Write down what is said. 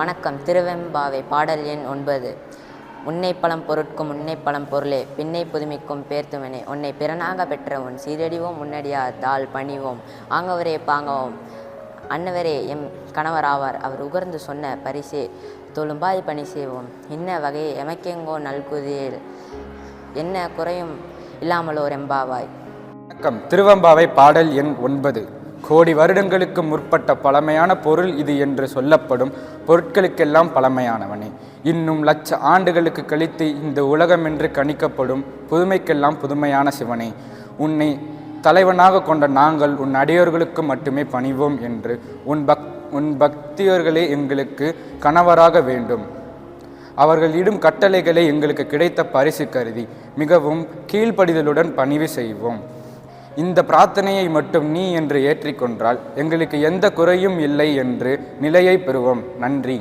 வணக்கம். திருவெம்பாவை பாடல் எண் ஒன்பது. உன்னை பழம் பொருட்கும் உன்னை பழம் பொருளே பின்னை புதுமிக்கும் பேர்த்துவனே. உன்னை பிறனாக பெற்ற உன் சீரடிவோம் முன்னடியா தாள் பணிவோம் ஆங்கவரே பாங்கவோம். அன்னவரே எம் கணவராவார் அவர் உகர்ந்து சொன்ன பரிசே தொழும்பாய் பணி செய்வோம். இன்ன வகையை எமக்கெங்கோ நல்குதியில் என்ன குறையும் இல்லாமலோர் எம்பாவாய். வணக்கம். திருவம்பாவை பாடல் எண் ஒன்பது. கோடி வருடங்களுக்கு முற்பட்ட பழமையான பொருள் இது என்று சொல்லப்படும் பொருட்களுக்கெல்லாம் பழமையானவனே. இன்னும் லட்ச ஆண்டுகளுக்கு கழித்து இந்த உலகமென்று கணிக்கப்படும் புதுமைக்கெல்லாம் புதுமையான சிவனே. உன்னை தலைவனாக கொண்ட நாங்கள் உன் அடியோர்களுக்கு மட்டுமே பணிவோம் என்று உன் பக் உன் பக்தியர்களே எங்களுக்கு கணவராக வேண்டும். அவர்கள் இடும் கட்டளைகளை எங்களுக்கு கிடைத்த பரிசு கருதி மிகவும் கீழ்ப்படிதலுடன் பணிவு செய்வோம். இந்த பிரார்த்தனையை மட்டும் நீ என்று ஏற்றிக்கொண்டால் எங்களுக்கு எந்த குறையும் இல்லை என்று நிலையை பெறுவோம். நன்றி.